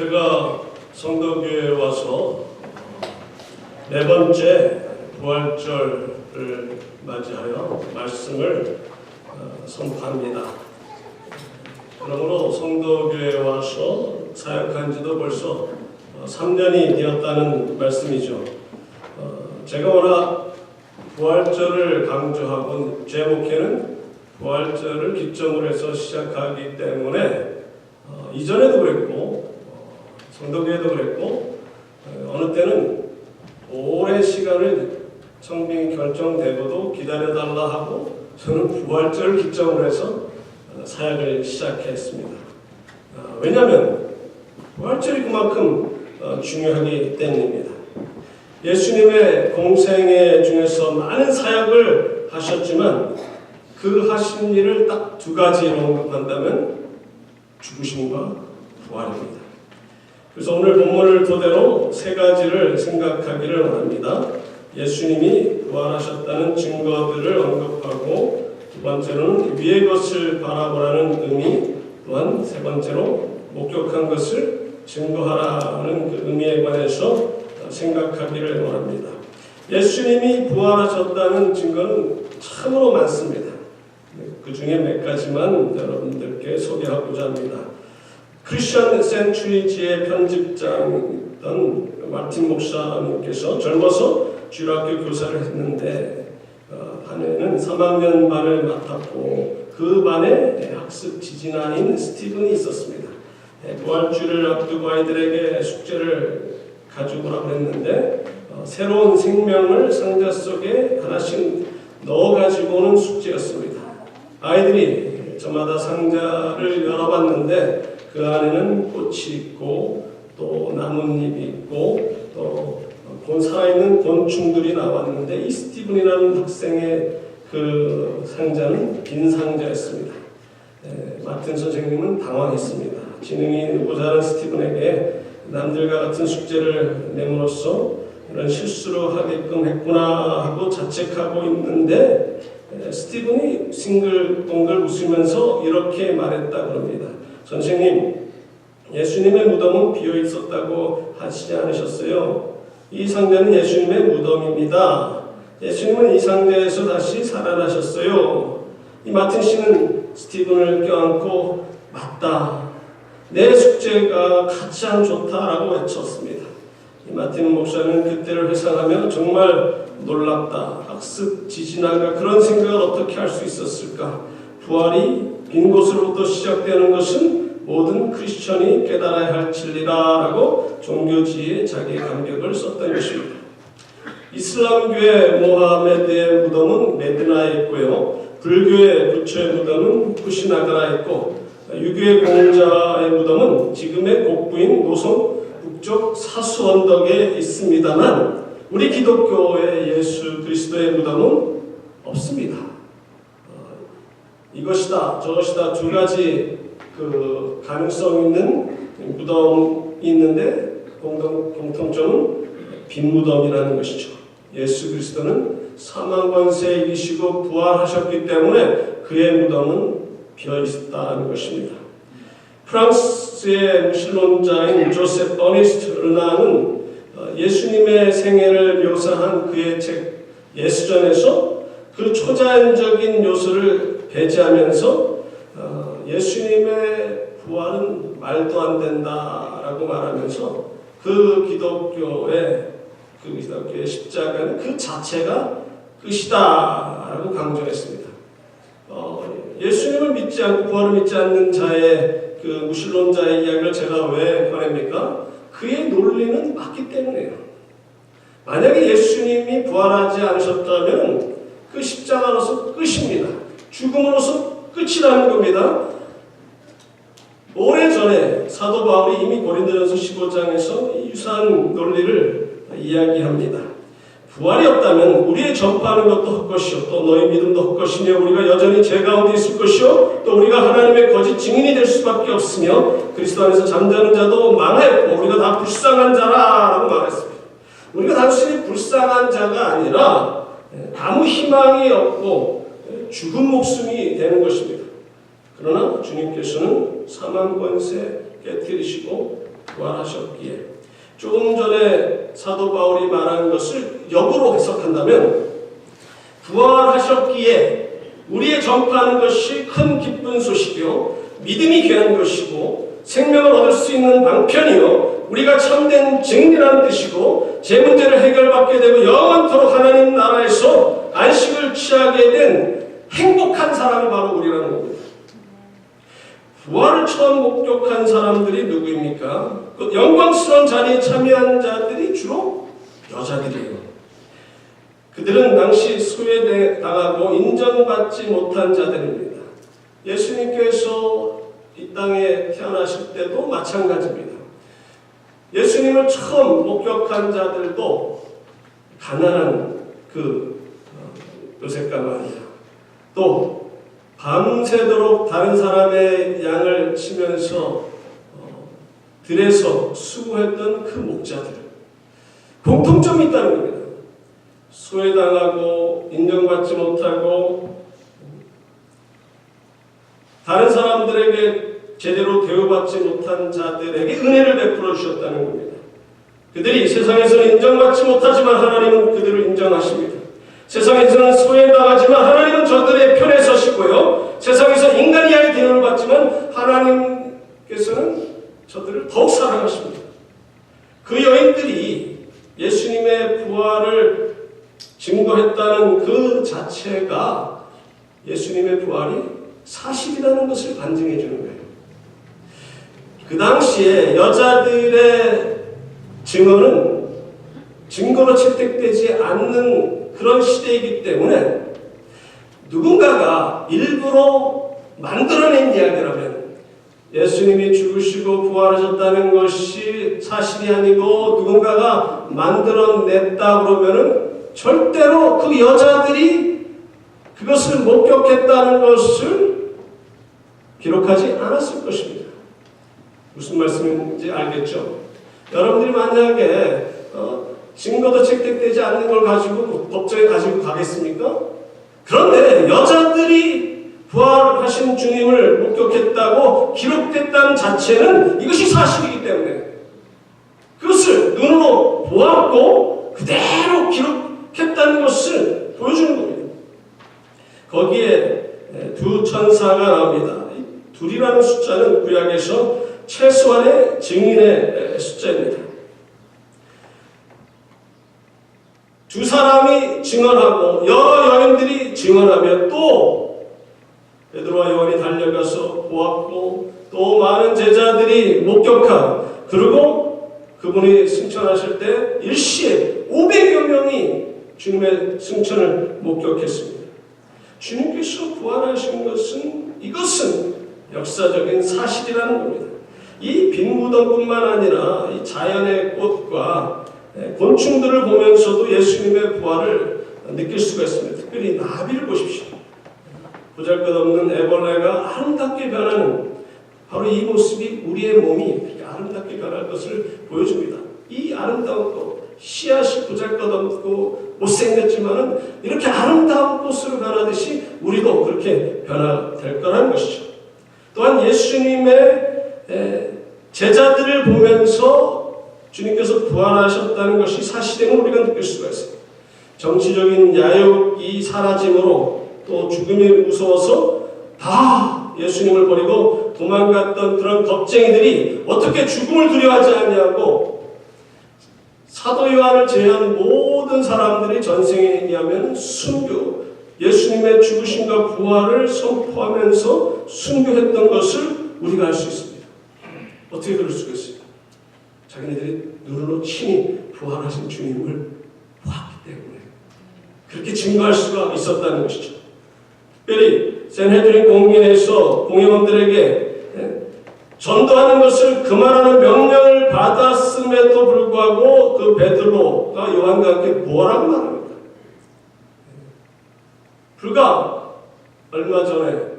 제가 성도교회에 와서 네 번째 부활절을 맞이하여 말씀을 어, 선포합니다. 그러므로 성도교회에 와서 사역한 지도 벌써 3년이 되었다는 말씀이죠. 어, 제가 워낙 부활절을 강조하고 제 목회는 부활절을 기점으로 해서 시작하기 때문에 어, 이전에도 그랬고 어, 성도교회도 그랬고 어, 어느 때는 오랜 시간을 청빙이 결정되고도 기다려달라 하고 저는 부활절을 기점으로 해서 어, 사역을 시작했습니다. 어, 왜냐하면 부활절이 그만큼 어, 중요하기 때문입니다. 예수님의 공생애 중에서 많은 사역을 하셨지만 그 하신 일을 딱 두 가지로 언급한다면 죽으심과 부활입니다. 그래서 오늘 본문을 토대로 세 가지를 생각하기를 원합니다. 예수님이 부활하셨다는 증거들을 언급하고 두 번째로는 위의 것을 바라보라는 의미 또한 세 번째로 목격한 것을 증거하라는 그 의미에 관해서 생각하기를 원합니다. 예수님이 부활하셨다는 증거는 참으로 많습니다. 그 중에 몇 가지만 여러분들께 소개하고자 합니다. 크리스천 센츄리지의 편집장이던 마틴 목사님께서 젊어서 주일학교 교사를 했는데 어, 한 해는 3학년 반을 맡았고 그 반에 학습 지진아인 스티븐이 있었습니다. 예, 부활주를 앞두고 아이들에게 숙제를 가져오라고 했는데 어, 새로운 생명을 상자 속에 하나씩 넣어가지고 오는 숙제였습니다. 아이들이 저마다 상자를 열어봤는데 그 안에는 꽃이 있고 또 나뭇잎이 있고 또 살아있는 곤충들이 나왔는데 이 스티븐이라는 학생의 그 상자는 빈 상자였습니다. 에, 마틴 선생님은 당황했습니다. 지능이 모자란 스티븐에게 남들과 같은 숙제를 내므로써 이런 실수를 하게끔 했구나 하고 자책하고 있는데 에, 스티븐이 싱글벙글 웃으면서 이렇게 말했다고 합니다. 선생님, 예수님의 무덤은 비어 있었다고 하시지 않으셨어요? 이 상자는 예수님의 무덤입니다. 예수님은 이 상자에서 다시 살아나셨어요. 이 마틴 씨는 스티븐을 껴안고 맞다. 내 숙제가 가장 좋다라고 외쳤습니다. 이 마틴 목사는 그때를 회상하며 정말 놀랍다. 학습 지진한가 그런 생각을 어떻게 할 수 있었을까? 부활이 빈 곳으로부터 시작되는 것은 모든 크리스천이 깨달아야 할 진리다라고 종교지에 자기의 감격을 썼던 것입니다. 이슬람교의 모하메드의 무덤은 메드나에 있고요. 불교의 부처의 무덤은 쿠시나가라에 있고 유교의 공자의 무덤은 지금의 곡부인 노선 북쪽 사수 언덕에 있습니다만 우리 기독교의 예수 그리스도의 무덤은 없습니다. 어, 이것이다 저것이다 두 가지 그 가능성 있는 무덤이 있는데 공동 공통점은 빈 무덤이라는 것이죠. 예수 그리스도는 사망 권세 이기시고 부활하셨기 때문에 그의 무덤은 비어 있다는 것입니다. 프랑스의 무신론자인 조셉 버니스트 르나는 예수님의 생애를 묘사한 그의 책 예수전에서 그 초자연적인 요소를 배제하면서 예수님의 부활은 말도 안 된다라고 말하면서 그 기독교의 그 기독교의 십자가는 그 자체가 끝이다라고 강조했습니다. 어, 예수님을 믿지 않고 부활을 믿지 않는 자의 그 무신론자의 이야기를 제가 왜 꺼냅니까? 그의 논리는 맞기 때문에요. 만약에 예수님이 부활하지 않으셨다면 그 십자가로서 끝입니다. 죽음으로서 끝이라는 겁니다. 오래전에 사도 바울이 이미 고린도전서 15장에서 유사한 논리를 이야기합니다. 부활이 없다면 우리의 전파하는 것도 헛것이요 또 너희 믿음도 헛것이며 우리가 여전히 죄 가운데 있을 것이요 또 우리가 하나님의 거짓 증인이 될 수밖에 없으며 그리스도 안에서 잠자는 자도 망하였고 우리가 다 불쌍한 자라라고 말했습니다. 우리가 단순히 불쌍한 자가 아니라 아무 희망이 없고 죽은 목숨이 되는 것입니다. 그러나 주님께서는 사망 권세 깨뜨리시고 부활하셨기에 조금 전에 사도 바울이 말한 것을 역으로 해석한다면 부활하셨기에 우리의 전파하는 것이 큰 기쁜 소식이요 믿음이 귀한 것이고 생명을 얻을 수 있는 방편이요 우리가 참된 증리라는 뜻이고 제 문제를 해결받게 되고 영원토록 하나님 나라에서 안식을 취하게 된 행복한 사람이 바로 우리라는 겁니다. 부활을 처음 목격한 사람들이 누구입니까? 그 영광스러운 자리에 참여한 자들이 주로 여자들이에요. 그들은 당시 소외당하고 인정받지 못한 자들입니다. 예수님께서 이 땅에 태어나실 때도 마찬가지입니다. 예수님을 처음 목격한 자들도 가난한 그 어, 요셉과 마리아 또 밤새도록 다른 사람의 양을 치면서 어, 들에서 수고했던 그 목자들 공통점이 있다는 겁니다. 소외당하고 인정받지 못하고 다른 사람들에게 제대로 대우받지 못한 자들에게 은혜를 베풀어 주셨다는 겁니다. 그들이 세상에서는 인정받지 못하지만 하나님은 그들을 인정하십니다. 세상에서는 소외당하지만 하나님은 저들의 편에 서시고요. 세상에서 인간이 아의 대우를 받지만 하나님께서는 저들을 더욱 사랑하십니다. 그 여인들이 예수님의 부활을 증거했다는 그 자체가 예수님의 부활이 사실이라는 것을 반증해 주는 거예요. 그 당시에 여자들의 증언은 증거로 채택되지 않는 그런 시대이기 때문에 누군가가 일부러 만들어낸 이야기라면 예수님이 죽으시고 부활하셨다는 것이 사실이 아니고 누군가가 만들어냈다 그러면은 절대로 그 여자들이 그것을 목격했다는 것을 기록하지 않았을 것입니다. 무슨 말씀인지 알겠죠? 여러분들이 만약에 어, 증거도 채택되지 않는 걸 가지고 법정에 가지고 가겠습니까? 그런데 여자들이 부활하신 주님을 목격했다고 기록됐다는 자체는 이것이 사실이기 때문에 그것을 눈으로 보았고 그대로 기록했다는 것을 보여주는 겁니다. 거기에 두 천사가 나옵니다. 둘이라는 숫자는 구약에서 최소한의 증인의 숫자입니다. 두 사람이 증언하고 여러 여인들이 증언하며 또 베드로와 요한이 달려가서 보았고 또 많은 제자들이 목격한 그리고 그분이 승천하실 때 일시에 500여 명이 주님의 승천을 목격했습니다. 주님께서 부활하신 것은 이것은 역사적인 사실이라는 겁니다. 이 빈 무덤뿐만 아니라 이 자연의 꽃과 곤충들을 보면서도 예수님의 부활을 느낄 수가 있습니다. 특별히 나비를 보십시오. 보잘것없는 애벌레가 아름답게 변하는 바로 이 모습이 우리의 몸이 이렇게 아름답게 변할 것을 보여줍니다. 이 아름다운 꽃, 씨앗이 보잘것없고 못생겼지만은 이렇게 아름다운 꽃으로 변하듯이 우리도 그렇게 변화될 거라는 것이죠. 또한 예수님의 제자들을 보면서 주님께서 부활하셨다는 것이 사실임을 우리가 느낄 수가 있어요. 정치적인 야욕이 사라짐으로 또 죽음이 무서워서 다 예수님을 버리고 도망갔던 그런 겁쟁이들이 어떻게 죽음을 두려워하지 않냐고 사도 요한을 제외한 모든 사람들이 전생에 의하면 순교 예수님의 죽으심과 부활을 선포하면서 순교했던 것을 우리가 알 수 있습니다. 어떻게 그럴 수가 있습니까? 자기네들이 눈으로 친히 부활하신 주님을 보았기 때문에 그렇게 증거할 수가 있었다는 것이죠. 특별히 센헤드린 공회에서 공회원들에게 전도하는 것을 그만하는 명령을 받았음에도 불구하고 그 베드로가 요한과 함께 뭐라고 말합니다. 불과 얼마 전에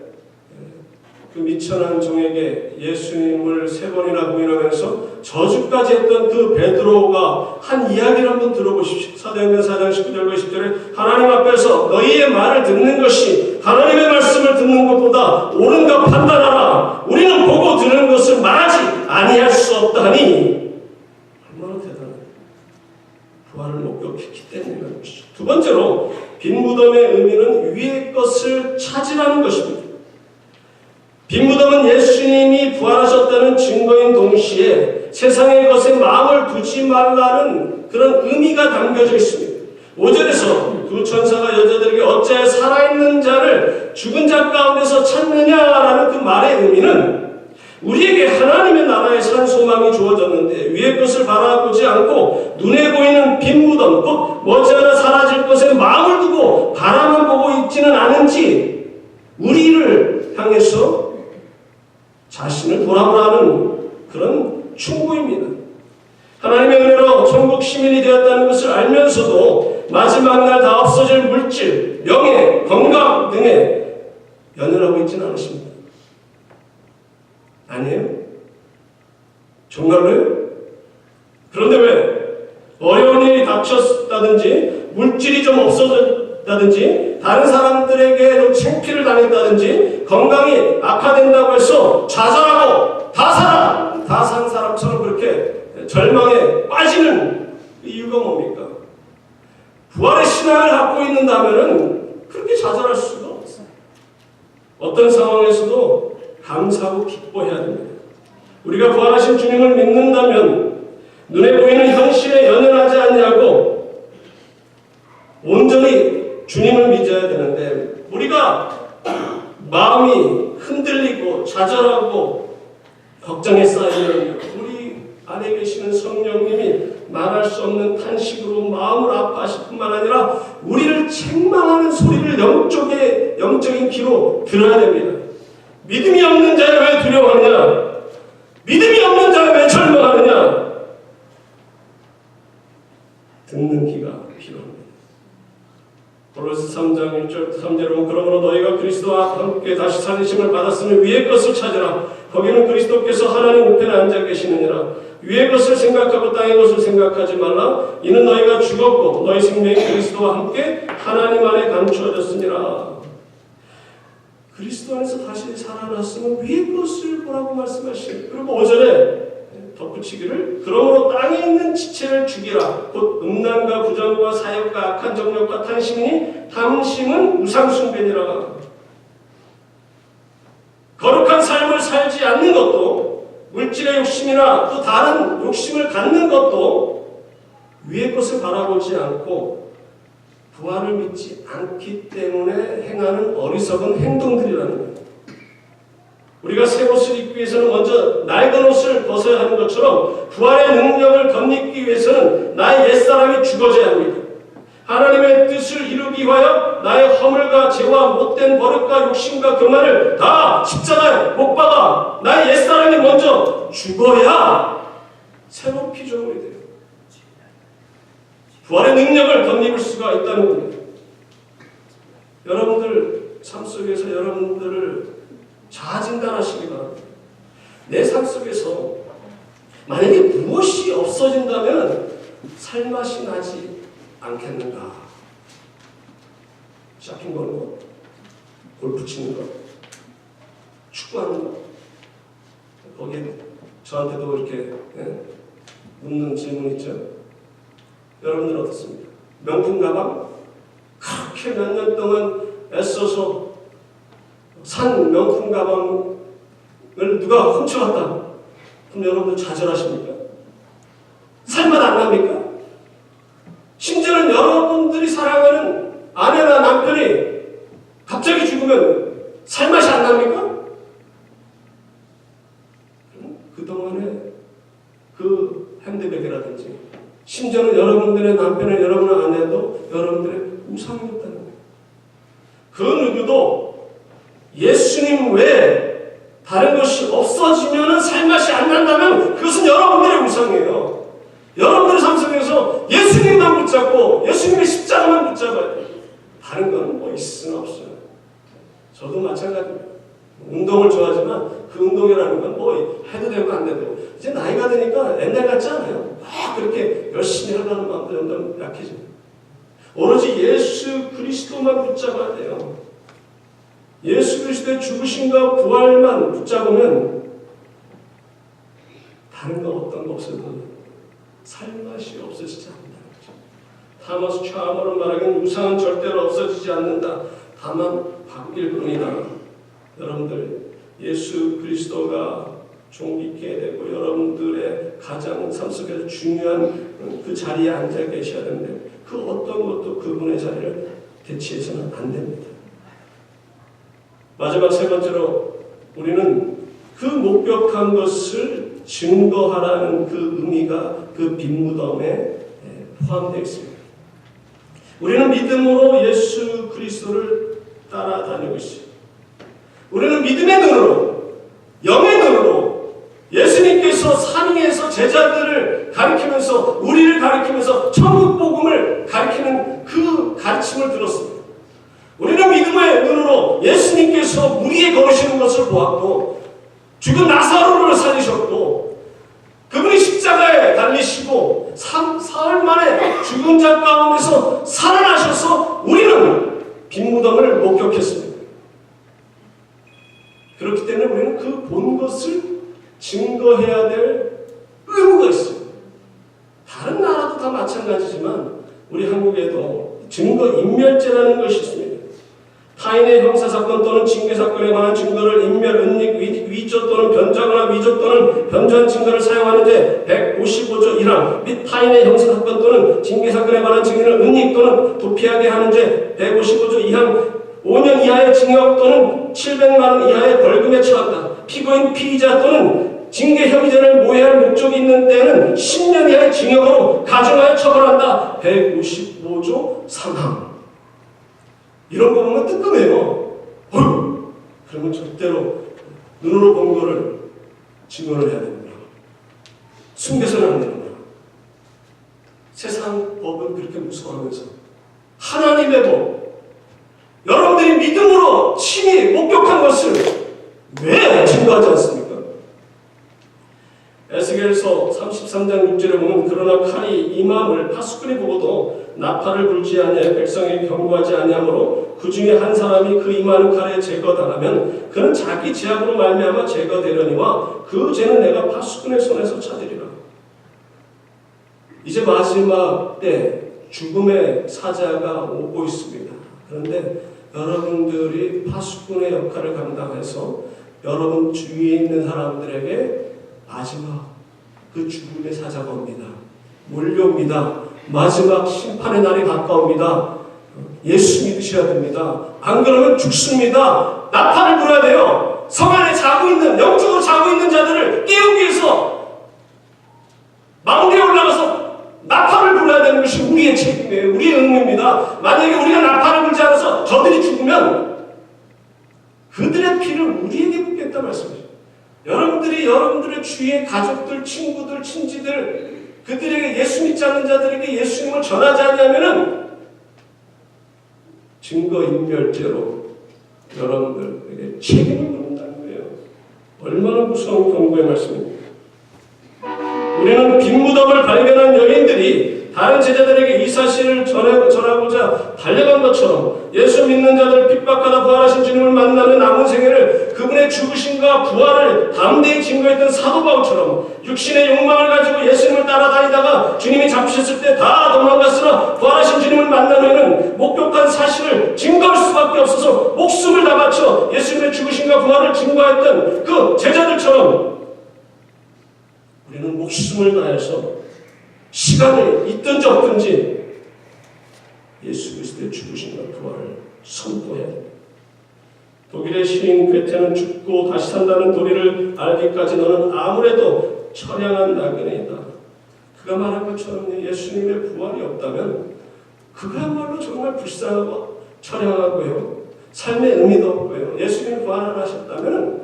그 미천한 종에게 예수님을 세 번이나 부인하면서 저주까지 했던 그 베드로가 한 이야기를 한번 들어보십시오. 사도행전 4장 19절과 20절에 하나님 앞에서 너희의 말을 듣는 것이 하나님의 말씀을 듣는 것보다 옳은가 판단하라. 우리는 보고 듣는 것을 말하지 아니할 수 없다니. 얼마나 대단해. 부활을 목격했기 때문이라는 것이죠. 두 번째로 빈 무덤의 의미는 위의 것을 찾으라는 것입니다. 빈 무덤은 예수님이 부활하셨다는 증거인 동시에 세상의 것에 마음을 두지 말라는 그런 의미가 담겨져 있습니다. 5절에서 두 천사가 여자들에게 어째 살아있는 자를 죽은 자 가운데서 찾느냐라는 그 말의 의미는 우리에게 하나님의 나라에 산 소망이 주어졌는데 위의 것을 바라보지 않고 눈에 보이는 빈 무덤 곧 머지않아 사라질 것에 마음을 두고 바라만 보고 있지는 않은지 우리를 향해서 자신을 돌아보라는 그런 충고입니다. 하나님의 은혜로 천국 시민이 되었다는 것을 알면서도 마지막 날 다 없어질 물질, 명예, 건강 등에 연연하고 있지는 않으십니다. 아니에요? 정말로요? 그런데 왜? 어려운 일이 닥쳤다든지, 물질이 좀 없어졌다든지, 다른 사람들에게 좀 창피를 당했다든지, 건강이 악화된다고 해서 좌절하고 다 살아! 다산 사람처럼 그렇게 절망에 빠지는 이유가 뭡니까? 부활의 신앙을 갖고 있는다면은 그렇게 좌절할 수가 없어요. 어떤 상황에서도 감사하고 기뻐해야 됩니다. 우리가 부활하신 주님을 믿는다면 눈에 보이는 현실에 연연하지 않냐고 온전히 주님을 믿어야 되는데 우리가 마음이 흔들리고 좌절하고 걱정에 쌓이면 우리 안에 계시는 성령님이 말할 수 없는 탄식으로 마음을 아파하실 뿐만 아니라 우리를 책망하는 소리를 영적의 영적인 귀로 들어야 됩니다. 믿음이 없는 자를 왜 두려워하느냐? 믿음이 없는 자를 왜 절망하느냐? 듣는 필요합니다. 고로스 3장 1절 3절에 보면 그러므로 너희가 그리스도와 함께 다시 살리심을 받았으면 위의 것을 찾으라. 거기는 그리스도께서 하나님 우편에 앉아 계시느니라. 위의 것을 생각하고 땅의 것을 생각하지 말라. 이는 너희가 죽었고 너희 생명이 그리스도와 함께 하나님 안에 감추어졌으니라. 그리스도 안에서 다시 살아났으면 위의 것을 보라고 말씀하시요 그리고 5절에 덧붙이기를 그러므로 땅에 있는 지체를 죽이라 곧 음란과 부정과 사역과 악한 정력과 탐심이니 탐심은 우상숭배니라 거룩한 삶을 살지 않는 것도 물질의 욕심이나 또 다른 욕심을 갖는 것도 위의 것을 바라보지 않고 부활을 믿지 않기 때문에 행하는 어리석은 행동들이라는 거예요. 우리가 새 옷을 입기 위해서는 먼저 낡은 옷을 벗어야 하는 것처럼 부활의 능력을 덧입기 위해서는 나의 옛사람이 죽어져야 합니다. 하나님의 뜻을 이루기 위하여 나의 허물과 죄와 못된 버릇과 욕심과 교만을 다 십자가에 못 박아 나의 옛사람이 먼저 죽어야 새로운 피조물이 돼요. 부활의 능력을 덧입을 수가 있다는 겁니다. 여러분들 삶 속에서 여러분들을 자진단하시기 바랍니다. 내 삶 속에서 만약에 무엇이 없어진다면 살맛이 나지 않겠는가? 쇼핑 거는 거, 골프 치는 거, 축구하는 거, 거기에 저한테도 이렇게 예, 묻는 질문 있죠. 여러분들은 어떻습니까? 명품 가방? 그렇게 몇 년 동안 애써서 산 명품 가방을 누가 훔쳐갔다. 그럼 여러분들 좌절하십니까? 살맛 안 납니까? 심지어는 여러분들이 사랑하는 아내나 남편이 갑자기 죽으면 살맛이 안 납니까? 그동안에 그 핸드백이라든지 심지어는 여러분들의 남편은 여러분의 아내도 여러분들의 우상이었다는 거예요. 그 누구도 예수님 외에 다른 것이 없어지면 살맛이 안 난다면 그것은 여러분들의 우상이에요. 여러분들의 삶 속에서 예수님만 붙잡고 예수님의 십자가만 붙잡아야 돼요. 다른 건 뭐 있을 수는 없어요. 저도 마찬가지입니다. 운동을 좋아하지만 그 운동이라는 건 뭐 해도 되고 안 돼도 되고 드니까 옛날 같지 않아요. 막 그렇게 열심히 하려는 마음도 점점 약해집니다. 오로지 예수 그리스도만 붙잡아야 돼요. 예수 그리스도의 죽으심과 부활만 붙잡으면 다른 거 어떤 거 없어도 살맛이 없어지지 않는다는 거죠. 타머스 차머로 말하기는 우상은 절대로 없어지지 않는다. 다만 바뀔 뿐이다. 여러분들 예수 그리스도가 종있게 되고 여러분들의 가장 삶 속에서 중요한 그 자리에 앉아 계셔야 되는데 그 어떤 것도 그분의 자리를 대체해서는 안 됩니다. 마지막 세 번째로 우리는 그 목격한 것을 증거하라는 그 의미가 그 빈무덤에 포함되어 있습니다. 우리는 믿음으로 예수 그리스도를 따라다니고 있습니다. 우리는 믿음의 눈으로, 영의 눈으로 예수님께서 산위에서 제자들을 가리키면서 우리를 가리키면서 천국 복음을 가리키는 그 가르침을 들었습니다. 우리는 믿음의 눈으로 예수님께서 무리에 걸으시는 것을 보았고 죽은 나사로를 살리셨고 그분이 십자가에 달리시고 3, 사흘 만에 죽은 자 가운데서 살아나셔서 우리는 빈무덤을 목격했습니다. 그렇기 때문에 우리는 그 본 것을 증거해야 될 의무가 있습니다. 다른 나라도 다 마찬가지지만 우리 한국에도 증거 인멸죄라는 것이 있습니다. 타인의 형사사건 또는 징계사건에 관한 증거를 인멸, 은닉, 위, 위조 또는 변조하거나 위조 또는 변조한 증거를 사용하는 죄 155조 1항 및 타인의 형사사건 또는 징계사건에 관한 증거를 은닉 또는 도피하게 하는 죄 155조 2항 5년 이하의 징역 또는 700만 원 이하의 벌금에 처한다. 피고인 피의자 또는 징계 혐의자를 모해할 목적이 있는 때는 10년 이하의 징역으로 가중하여 처벌한다. 155조 3항. 이런 거 보면 뜨끔해요. 어휴! 그러면 절대로 눈으로 본 거를 증언을 해야 됩니다. 숨겨서는 안 됩니다. 세상 법은 그렇게 무서워하면서 하나님의 법, 여러분들이 믿음으로 친히 목격한 것을 왜 증거하지 않습니까? 에스겔서 33장 6절에 보면 그러나 칼이 임함을 파수꾼이 보고도 나팔을 불지 아니하여 백성이 경고하지 아니하므로 그 중에 한 사람이 그 임하는 칼에 제거당하면 그는 자기 죄악으로 말미암아 제거되려니와 그 죄는 내가 파수꾼의 손에서 찾으리라. 이제 마지막 때 죽음의 사자가 오고 있습니다. 그런데 여러분들이 파수꾼의 역할을 감당해서 여러분 주위에 있는 사람들에게 마지막 그 죽음의 사자가 옵니다. 몰려옵니다. 마지막 심판의 날이 가까웁니다. 예수 믿으셔야 됩니다. 안 그러면 죽습니다. 나팔을 불어야 돼요. 성 안에 자고 있는, 영적으로 자고 있는 자들을 깨우기 위해서 망대에 올라가서 나팔을 불어야 되는 것이 우리의 책임이에요. 우리의 의무입니다. 만약에 우리가 나팔을 불지 않아서 저들이 죽으면 그들의 피를 우리에게 묻겠다 말씀이죠. 여러분들이 여러분들의 주위의 가족들, 친구들, 친지들 그들에게 예수 믿지 않는 자들에게 예수님을 전하지 않냐면은 증거인멸죄로 여러분들에게 책임을 물는다는 거예요. 얼마나 무서운 경고의 말씀입니까? 우리는 빈 무덤을 발견한 여인들이 다른 제자들에게 이 사실을 전해, 전하고자 달려간 것처럼 예수 믿는 자들 핍박하다 부활하신 주님을 만나는 남은 생애를 그분의 죽으심과 부활을 담대히 증거했던 사도 바울처럼 육신의 욕망을 가지고 예수님을 따라다니다가 주님이 잡히셨을 때 다 도망갔으나 부활하신 주님을 만난 후에는 목격한 사실을 증거할 수밖에 없어서 목숨을 다 바쳐 예수님의 죽으심과 부활을 증거했던 그 제자들처럼 우리는 목숨을 다해서 시간이 있든지 없든지 예수 그리스도의 죽으심과 부활을 선포해야 됩니다. 독일의 시인 괴테는 죽고 다시 산다는 도리를 알기까지 너는 아무래도 처량한 나그네이다. 그가 말한 것처럼 예수님의 부활이 없다면 그야말로 정말 불쌍하고 처량하고요. 삶의 의미도 없고요. 예수님이 부활을 하셨다면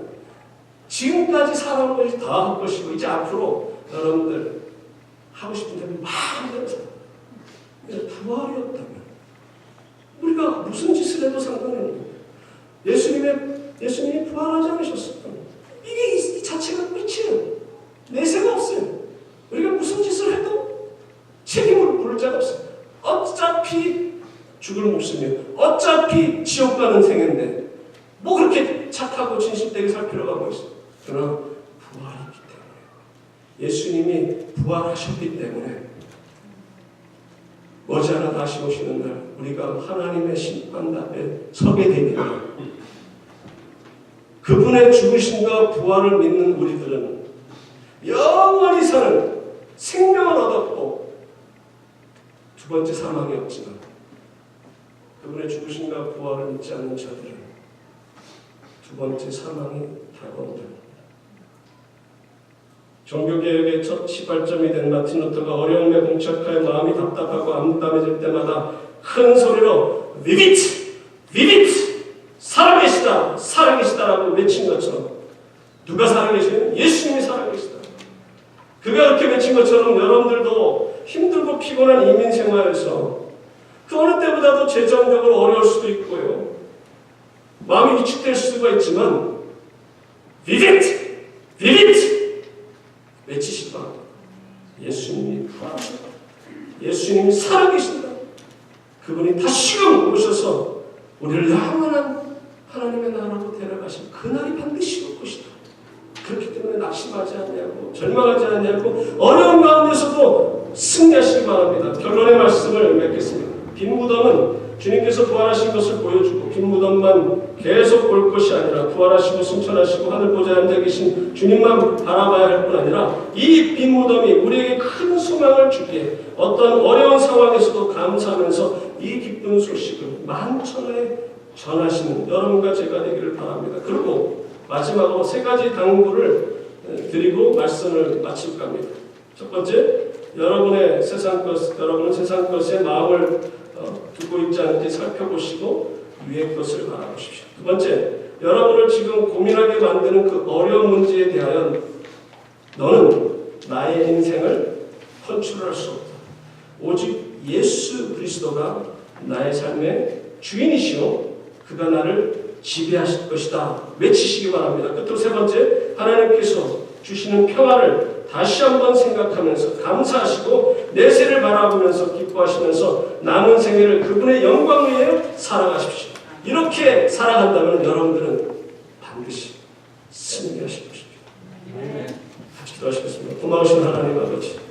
지금까지 살아온 것이 다 할 것이고 이제 앞으로 여러분들 하고 싶은 대로 마음대로 살아. 부활이 없다면 우리가 무슨 짓을 해도 상관이 없는 거예요. 예수님의 예수님이 부활하지 않으셨을 겁니다. 이게 이, 이 자체가 끝이에요. 내세가 없어요. 우리가 무슨 짓을 해도 책임을 물을 자가 없어요. 어차피 죽을 목숨이에요. 어차피 지옥 가는 생인데 뭐 그렇게 착하고 진실되게 살 필요가 뭐 있어요. 그러나 부활했기 때문에 예수님이 부활하셨기 때문에 머지않아 다시 오시는 날 우리가 하나님의 심판 앞에 서게 되리라. 그분의 죽으심과 부활을 믿는 우리들은 영원히 사는 생명을 얻었고 두 번째 사망이 없지만 그분의 죽으심과 부활을 믿지 않는 자들은 두 번째 사망이 다가온다. 종교개혁의 첫 시발점이 된 마틴 루터가 어려움에 봉착하여 마음이 답답하고 암담해질 때마다 큰 소리로 위비트! 위비트! 살아계시다! 살아계시다라고 외친 것처럼 누가 살아계시는? 예수님이 살아계시다. 그가 그렇게 외친 것처럼 여러분들도 힘들고 피곤한 이민 생활에서 그 어느 때보다도 재정적으로 어려울 수도 있고요. 마음이 위축될 수가 있지만! 위비트! 외치시기 바랍니다. 예수님이 부활하셨다. 예수님이 살아계신다. 그분이 다시금 오셔서 우리를 영원한 하나님의 나라로 데려가실 그날이 반드시 올 것이다. 때문에 낙심하지 않냐고 절망하지 않냐고 어려운 가운데서도 승리하시기 바랍니다. 결론의 말씀을 맺겠습니다. 빈 무덤은 주님께서 부활하신 것을 보여주고 빈 무덤만 계속 볼 것이 아니라 부활하시고 승천하시고 하늘 보좌에 앉아 계신 주님만 바라봐야 할 뿐 아니라 이 빈 무덤이 우리에게 큰 소망을 주기에 어떤 어려운 상황에서도 감사하면서 이 기쁜 소식을 만천하에 전하시는 여러분과 제가 되기를 바랍니다. 그리고 마지막으로 세 가지 당부를 드리고 말씀을 마칠까 합니다. 첫 번째, 여러분의 세상 것, 여러분은 세상 것에 마음을 어, 두고 있지 않은지 살펴보시고 위의 것을 바라보십시오. 두 번째, 여러분을 지금 고민하게 만드는 그 어려운 문제에 대하여 너는 나의 인생을 컨트롤할 수 없다. 오직 예수 그리스도가 나의 삶의 주인이시오. 그가 나를 지배하실 것이다. 외치시기 바랍니다. 끝으로 세 번째, 하나님께서 주시는 평화를 다시 한번 생각하면서 감사하시고 내세를 바라보면서 기뻐하시면서 남은 생애를 그분의 영광 위에 살아가십시오. 이렇게 살아간다면 여러분들은 반드시 승리하실 것입니다. 같이 기도하시겠습니다. 고마우신 하나님 아버지.